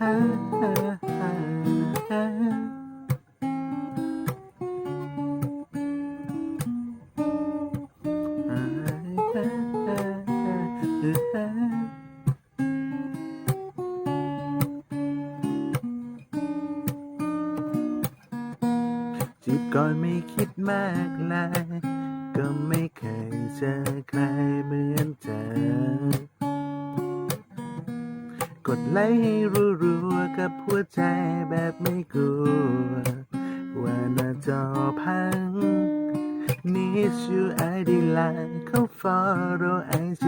จีบก่อนไม่คิดมากเลายก็ไม่เคยเจอใครเหมือนเธอ กดไลค์ให้รัวๆ กับหัวใจแบบไม่กลัว ว่าหน้าจอพัง Need you ID line เข้า follow IG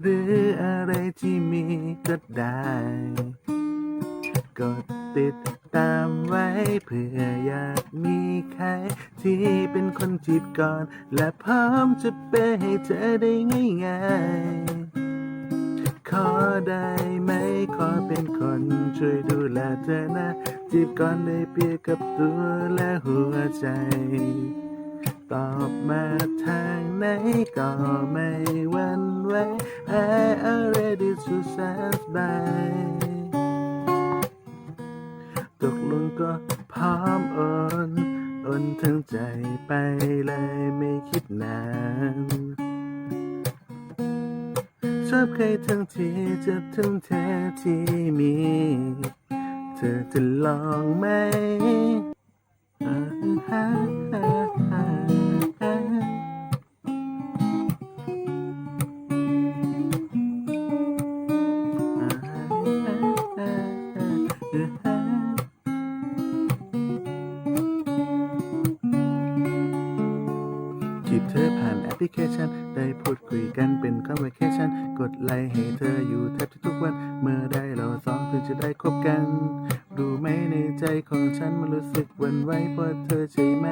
หรืออะไรที่มีก็ได้ กดติดตามไว้เพื่ออยากมีใคร ที่เป็นคนจีบก่อน และพร้อมจะเปย์ให้เธอได้ง่ายๆ ขอได้ไหมขอเป็นคนช่วยดูแลเธอนะ จีบก่อนได้เปรียกับตัวและหัวใจ ตอบมาทางไหนก็ไม่หวันไหว I already so satisfied ตกลงก็พร้อมโอนโอนทั้งใจไปเลยไม่คิดนาน ชอบใครทั้งที่จะทั้งแท้ที่มี เธอจะลองไหม พลิเคชัน ได้พูดคุยกันเป็น conversation กดไลค์ให้เธออยู่แทบจะทุกวัน เมื่อได้เราสองถึงจะได้คบกัน รู้ไหมในใจของฉันมันรู้สึกวันไหวเพราะเธอใช่ไหม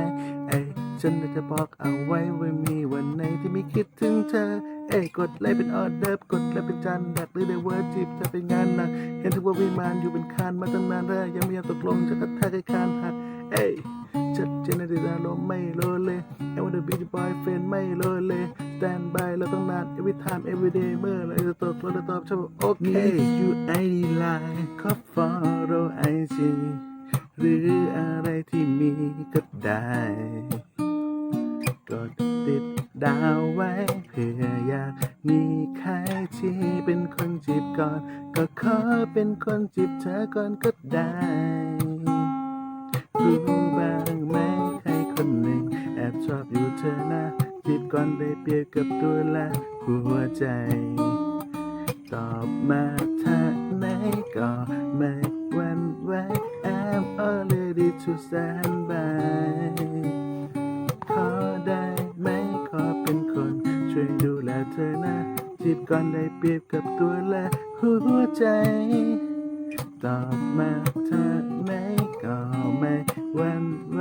ไอ้ฉันอยากจะบอกเอาไว้ว่ามีวันไหนที่ไม่คิดถึงเธอ เอ้กดไลค์เป็นออเดิร์ฟกดไลค์เป็นจานดักหรือได้เวิร์ดจีบเธอเป็นงานหนักเห็นเธอว่าวิมานอยู่เป็นคานมาตั้งนานแล้วยังไม่ยอมตกลงจะกระแทกให้คานหักเอ้ชัดเจนในดีอารมไม่โลเล I wanna be your boyfriend ไม่โลเล stand by เราต้องนาน every time every day เมื่อไรจะตกเราจะตอบชอบโอเค you ID line ขอ follow IG หรืออะไรที่มีก็ได้กดติดดาวไว้ เพื่ออยากมีใครที่เป็นคนจีบก่อน ก็ขอเป็นคนจีบเธอก่อนก็ได้ เธอนะจีบก่อนได้เปรียบกับตัวและหัวใจ ตอบมาทาไหนก็ไม่วันไหว I'm already to stand by ขอได้ไหมขอเป็นคน ช่วยดูแลเธอนะจีบก่อนได้เปรียบกับตัวและหัวใจ ตอบมาเธอไหมก็ไม่วันไหว